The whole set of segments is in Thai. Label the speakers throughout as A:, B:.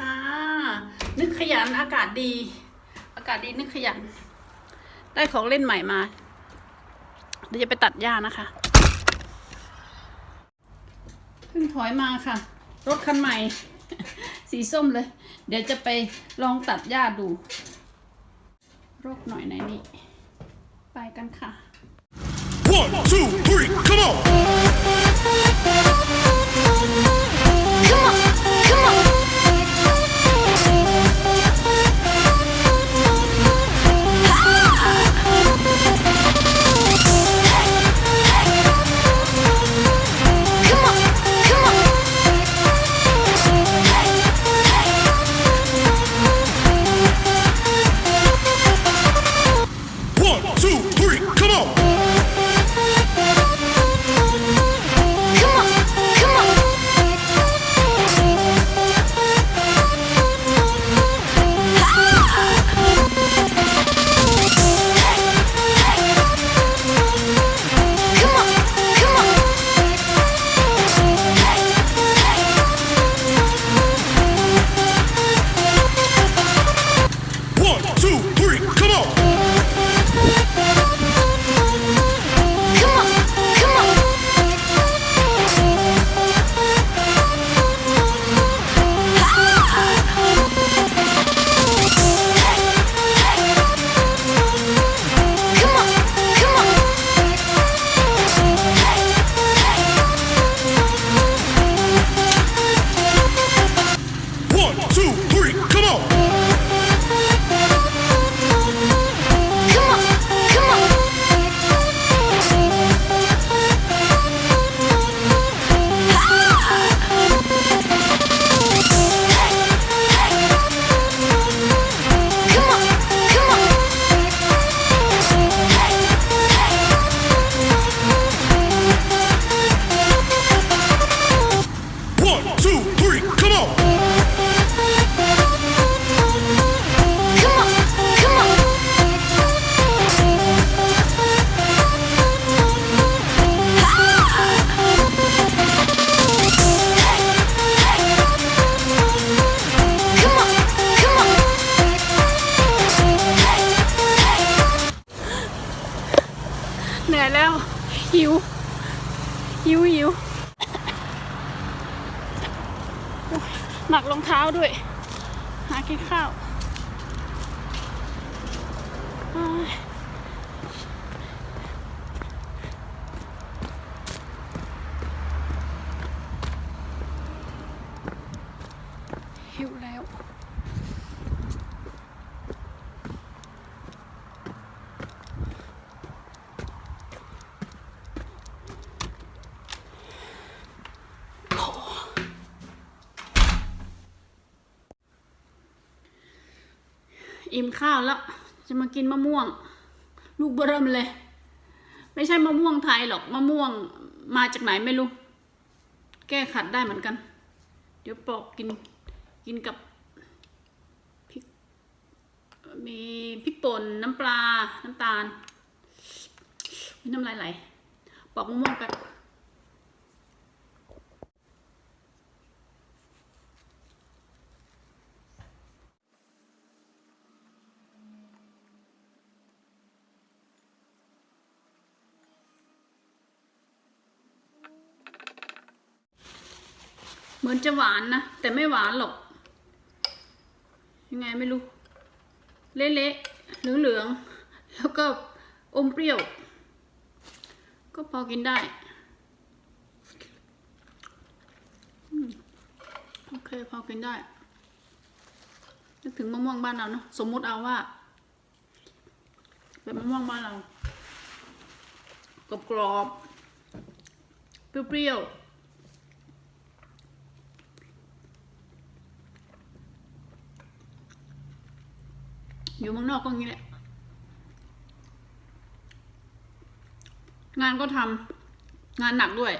A: ค่ะ นึกขยันอากาศดี อากาศดีนึกขยัน ได้ของเล่นใหม่มา เดี๋ยวจะไปตัดหญ้านะคะเพิ่งถอยมาค่ะ รถคันใหม่ สีส้มเลย เดี๋ยวจะไปลองตัดหญ้าดูรกหน่อยในนี้ ไปกันค่ะ
B: One, two, three, come on!
A: Oh. หากินข้าว อิ่มข้าวแล้ว จะมากินมะม่วง ลูกเบริ่มเลย ไม่ใช่มะม่วงไทยหรอกมะม่วงมาจากไหนไม่รู้ แก้ขัดได้เหมือนกัน เดี๋ยวปอกกินกินกับพริกมีพริกป่นน้ำปลา น้ำตาลน้ำลายไหลปอกมะม่วงแป๊บ เหมือนจะหวานนะ แต่ไม่หวานหรอก ยังไงไม่รู้ เละๆเหลืองๆแล้วก็อมเปรี้ยว ก็พอกินได้โอเคพอกินได้นึกถึงมะม่วงบ้านเราเนาะสมมุติเอาว่าเป็นมะม่วงบ้านเรากรอบๆเปรี้ยวๆ อยู่เมืองนอกก็อย่างนี้แหละ งานก็ทำงานหนักด้วย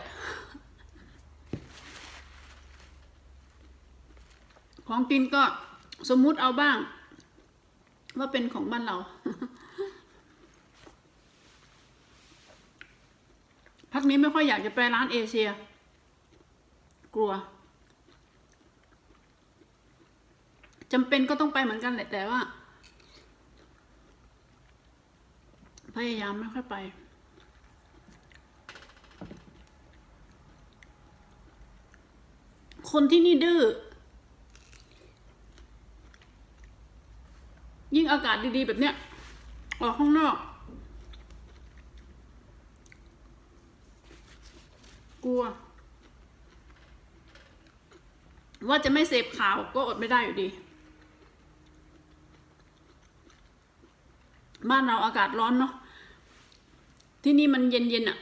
A: ของกินก็สมมุติเอาบ้าง ว่าเป็นของบ้านเรา พักนี้ไม่ค่อยอยากจะไปร้านเอเชีย กลัวจำเป็นก็ต้องไปเหมือนกันแหละแต่ว่า พยายามไม่ค่อยไป คนที่นี่ดื้อ ยิ่งอากาศดีๆ แบบเนี้ย ออกข้างนอก กลัว ว่าจะไม่เสพข่าวก็อดไม่ได้อยู่ดีบ้านเราอากาศร้อนเนาะ ที่นี่มันเย็นๆอะ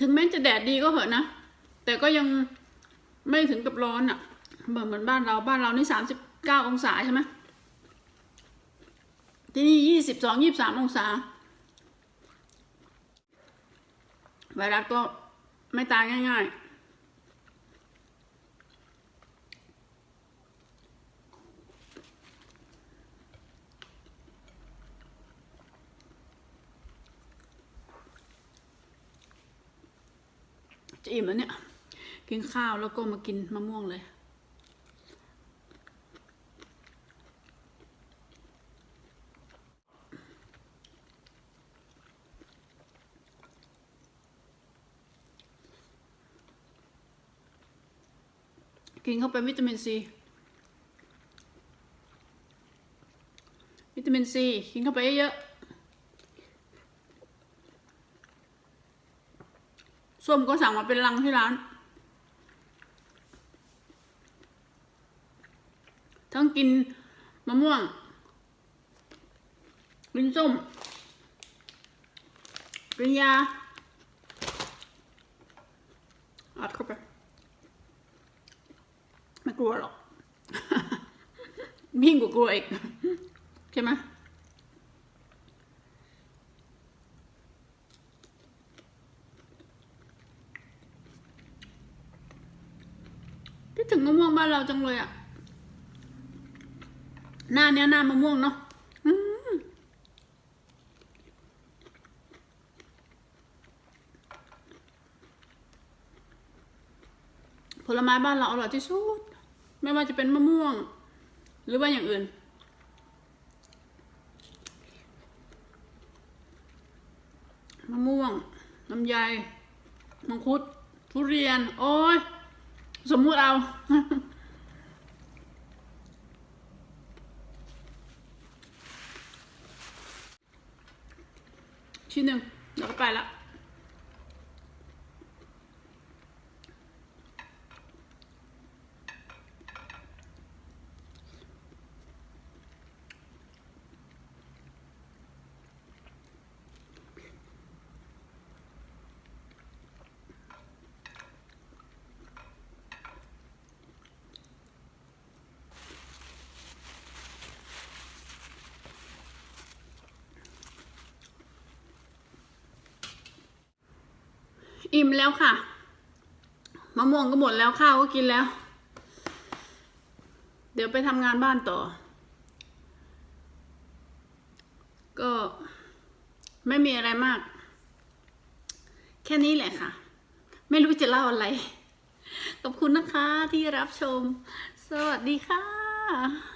A: ถึงแม้จะแดดดีก็เหอะนะ แต่ก็ยังไม่ถึงกับร้อนอะเหมือนเหมือนบ้านเราบ้านเรานี่สามสิบเก้าองศาใช่ไหมที่นี่ยี่สิบสองยี่สามองศา ไวรัสก็ไม่ตายง่าย ๆ จะอิ่มแล้วเนี่ย กินข้าวแล้วก็มากินมะม่วงเลย กินเข้าไปวิตามินซี วิตามินซี กินเข้าไปเยอะ ส้มก็สั่งมาเป็นลังที่ร้าน ทั้งกินมะม่วงกินส้มกินยาอัดเข้าไป ไม่กลัวหรอก ยิ่งกว่ากลัวอีกใช่ไหม ถึงมะม่วงบ้านเราจังเลยอะหน้าเนี้ยหน้ามะม่วงเนาะผลไม้บ้านเราอร่อยที่สุด ไม่ว่าจะเป็นมะม่วง หรือว่าอย่างอื่น มะม่วงลำไยมังคุด ทุเรียน โอ้ย สมมุติเอา ชิ้นหนึ่งแล้วก็ไปละ อิ่มแล้วค่ะมะม่วงก็หมดแล้วข้าวก็กินแล้ว เดี๋ยวไปทำงานบ้านต่อ ก็ไม่มีอะไรมาก แค่นี้แหละค่ะ ไม่รู้จะเล่าอะไร ขอบคุณนะคะที่รับชม สวัสดีค่ะ